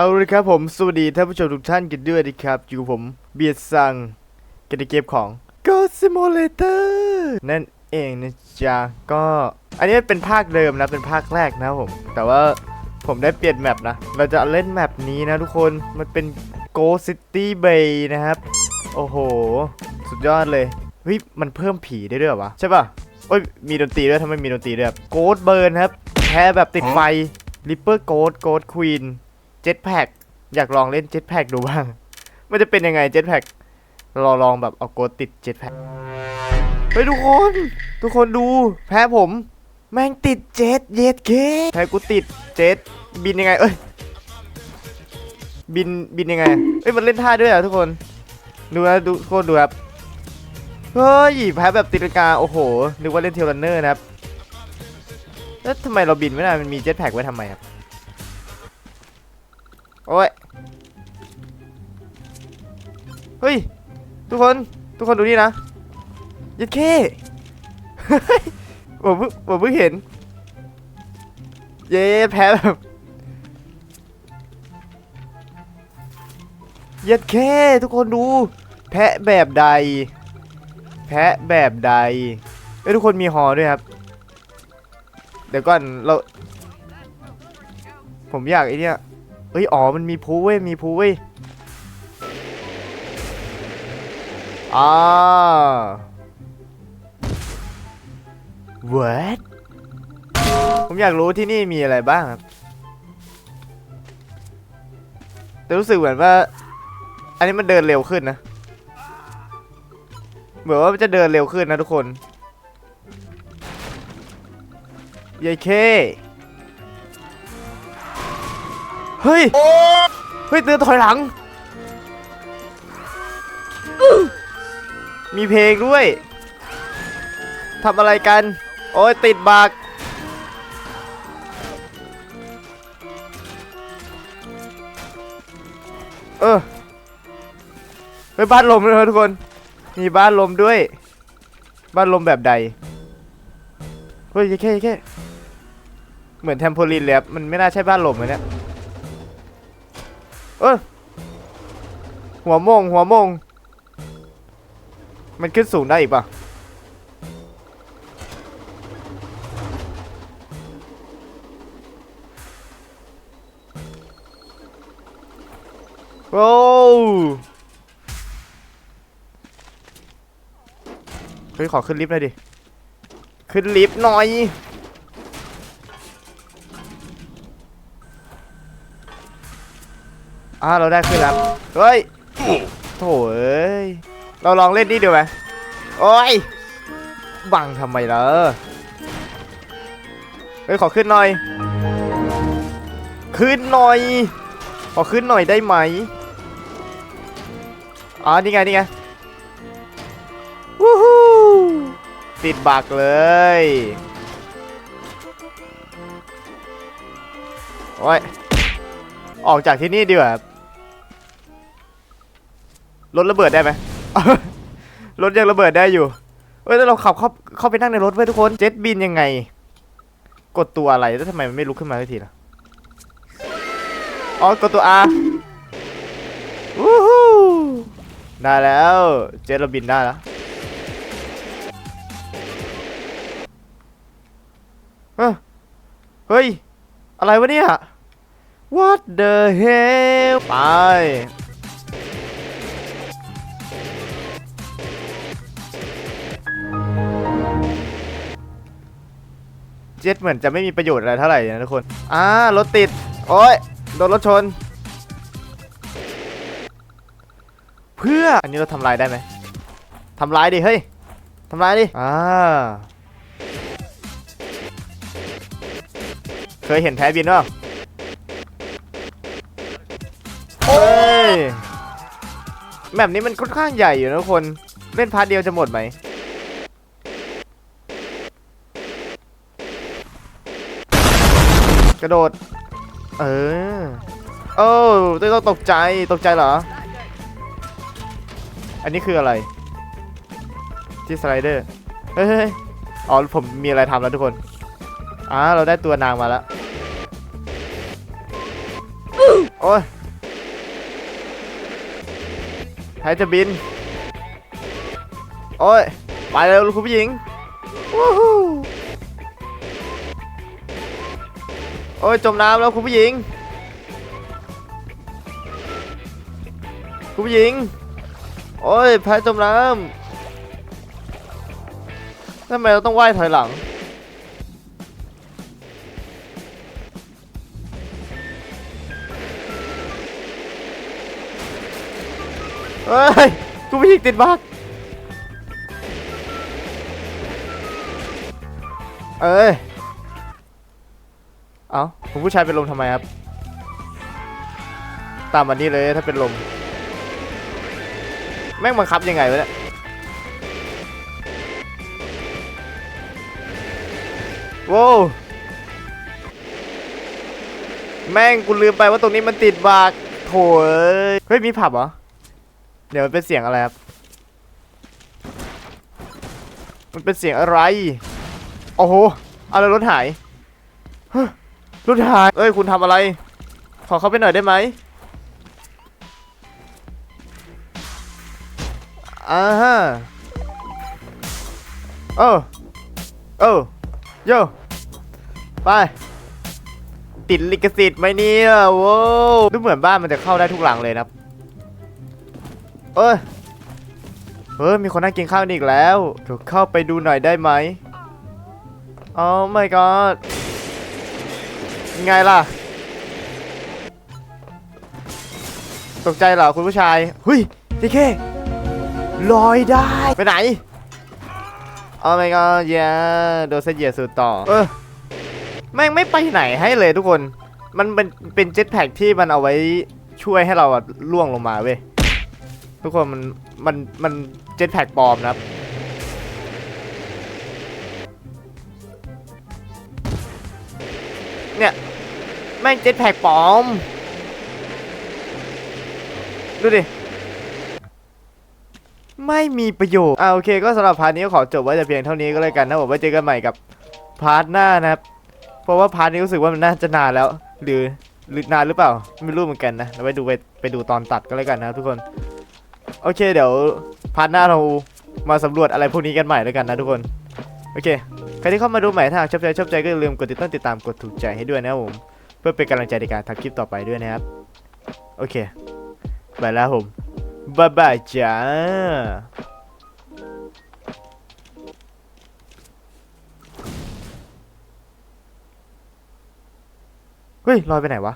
เอาเลยครับผมสวัสดีท่านผู้ชมทุกท่านกันด้วยนะครับอยู่กับผมเบียดซังกันในเกมของ Ghost Simulator นั่นเองนะจ๊ะก็อันนี้เป็นภาคเดิมนะเป็นภาคแรกนะผม แต่ว่าผมได้เปลี่ยนแมปนะ เราจะเล่นแมปนี้นะทุกคนมันเป็น Ghost City Bay นะครับ โอ้โห สุดยอดเลยเฮ้ยมันเพิ่มผีได้ด้วยวะใช่ป่ะโอ้ยมีดนตรีด้วยทำไมมีดนตรีด้วยโกดเบิร์นครับแพ้แบบติดไฟริปเปอร์โกดโกดควีน จ็ตแพ็กอยากลองเล่นเจ็ตแพ็กดูบ้าง มันจะเป็นยังไงเจ็ตแพ็กเราลองแบบเอาโกดติดเจ็ตแพ็กเฮ้ยทุกคน ทุกคนดู แพ้ผม แม่งติดเจ็ตเย็ดเคแพ้กูติดเจ็ตบินยังไง เอ้ย บินบินยังไง เอ้ยมันเล่นท่าด้วยอะทุกคน ดูนะดูทุกคนดูครับ เฮ้ยแพ้แบบตีลังกาโอ้โห นึกว่าเล่นเทเลนเนอร์นะครับ แล้วทำไมเราบินไม่ได้ มันมีเจ็ตแพ็กไว้ทำไมครับ โอ้ย เฮ้ย ทุกคน ทุกคนดูนี่นะยัดเข้ผมเพิ่งผมเพิ่งเห็น เย้แพ้แบบยัดเคทุกคนดู แพะแบบใด แพะแบบใดเอ้ทุกคนมีหอด้วยครับ เดี๋ยวก่อนเรา ผมอยากไอเนี้ย เอ้ยอ๋อมันมีพูเว้ยมีพูเว้ยอ่า what ผมอยากรู้ที่นี่มีอะไรบ้างครับแต่รู้สึกเหมือนว่า อันนี้มันเดินเร็วขึ้นนะ เหมือนว่ามันจะเดินเร็วขึ้นนะทุกคนยายเค เฮ้ย เฮ้ยเตือนถอยหลัง มีเพลงด้วย ทำอะไรกัน โอ้ยติดบักเออเฮ้ยบ้านลมด้วยทุกคน มีบ้านลมด้วย บ้านลมแบบใด เฮ้ยแค่แค่เหมือนเทมโพลินเลยครับมันไม่น่าใช่บ้านลมเลยเนี่ย เออหัวมงหัวมง มันขึ้นสูงได้อีกป่ะโอ้เฮ้ยขอขึ้นลิฟต์หน่อยดิ ขึ้นลิฟต์หน่อย อ่าเราได้ขึ้นแล้วเฮ้ยโถ่เอ้ยเราลองเล่นนี่ดูไหมโอ้ยบังทำไมล่ะเฮ้ยขอขึ้นหน่อย ขึ้นหน่อย ขอขึ้นหน่อยได้ไหมอ๋อนี่ไงนี่ไงวู้ฮู้ติดบักเลยโอ้ยออกจากที่นี่ดีกว่า รถระเบิดได้ไหมรถยังระเบิดได้อยู่เฮ้ยแล้วเราขับเข้าเข้าไปนั่งในรถไว้ยทุกคนเจ็ตบินยังไง กดตัวอะไรแล้วทำไมมันไม่ลุกขึ้นมาสักทีล่ะอ๋อกดตัว R วู้ฮู้ได้แล้ว เจ็ตเราบินได้แล้วเฮ้ย อะไรวะเนี่ย What the hell ไป เจ็ตเหมือนจะไม่มีประโยชน์อะไรเท่าไหร่นะทุกคน อ่ารถติด โอ้ยโดนรถชน เพื่อ อันนี้เราทำลายได้ไหมทำลายดิ เฮ้ยทำลายดิ อ่า เคยเห็นแพ้บินป่ะเฮ้ยแมปนี้มันค่อนข้างใหญ่อยู่นะทุกคน เล่นพาร์ทเดียวจะหมดไหม กระโดด เออโอ้ต้องต้องตกใจตกใจเหรอ อันนี้คืออะไร ที่สไลเดอร์ เฮ้ยอ๋อผมมีอะไรทำแล้วทุกคนอ่าเราได้ตัวนางมาแล้วโอ้ยใครจะบิน โอ้ย ไปเร็วคุณผู้หญิง วู้ฮู้ โอ้ยจมน้ำแล้วคุณผู้หญิง คุณผู้หญิง โอ้ยแพ้จมน้ำทำไมเราต้องว่ายถอยหลัง เฮ้ยกูไม่ยิงติดบักเอ้ย เอ้าผมผู้ชายเป็นลมทำไมครับ ตามวันนี้เลยถ้าเป็นลม แม่งบังคับยังไงวะเนี่ยโว้วแม่งกูลืมไปว่าตรงนี้มันติดบากโถเอ้ยเฮ้ยมีผับเหรอ เดี๋ยวมันเป็นเสียงอะไรครับ มันเป็นเสียงอะไร โอ้โหอะไรรถหายฮ รถหายเอ้ยคุณทำอะไร ขอเข้าไปหน่อยได้ไหมอ่าฮะเออเออโยไป ติดลิขสิทธิ์ไหมเนี่ยโว้ดูเหมือนบ้านมันจะเข้าได้ทุกหลังเลยนะเอ้ยเฮ้ยมีคนนั่งกินข้าวนี่อีกแล้วเดี๋ยวเข้าไปดูหน่อยได้ไหมอ๋อ my god ไงล่ะ ตกใจเหรอคุณผู้ชายเฮ้ยดีเคลอยได้ ไปไหนโอ้ my god เย้โดนเซเหยียดสุดต่อ เออ แม่งไม่ไปไหนให้เลยทุกคน มันเป็นเป็นเจ็ตแพ็กที่มันเอาไว้ช่วยให้เราอะล่วงลงมาเว้ย ทุกคนมันมันมันเจ็ตแพ็กปลอมนะครับเนี่ย แม่งเจ็ตแพกปลอม ดูดิ ไม่มีประโยชน์อ่าโอเคก็สำหรับพาร์ทนี้ก็ขอจบไว้แต่เพียงเท่านี้ก็แล้วกันนะผมไว้เจอกันใหม่กับพาร์ทหน้านะครับ เพราะว่าพาร์ทนี้รู้สึกว่ามันน่าจะนานแล้ว หรือหรือนานหรือเปล่า ไม่รู้เหมือนกันนะเราไปดูไปไปดูตอนตัดก็แล้วกันนะทุกคน โอเค เดี๋ยวพาร์ทหน้าเรามาสำรวจอะไรพวกนี้กันใหม่แล้วกันนะทุกคน โอเค ใครที่เข้ามาดูใหม่ถ้าหากชอบใจชอบใจก็อย่าลืมกดติดตามติดตามกดถูกใจให้ด้วยนะผม เพื่อเป็นกำลังใจในการทำคลิปต่อไปด้วยนะครับ โอเคไปแล้วผมบ๊ายบายจ้าเฮ้ยลอยไปไหนวะ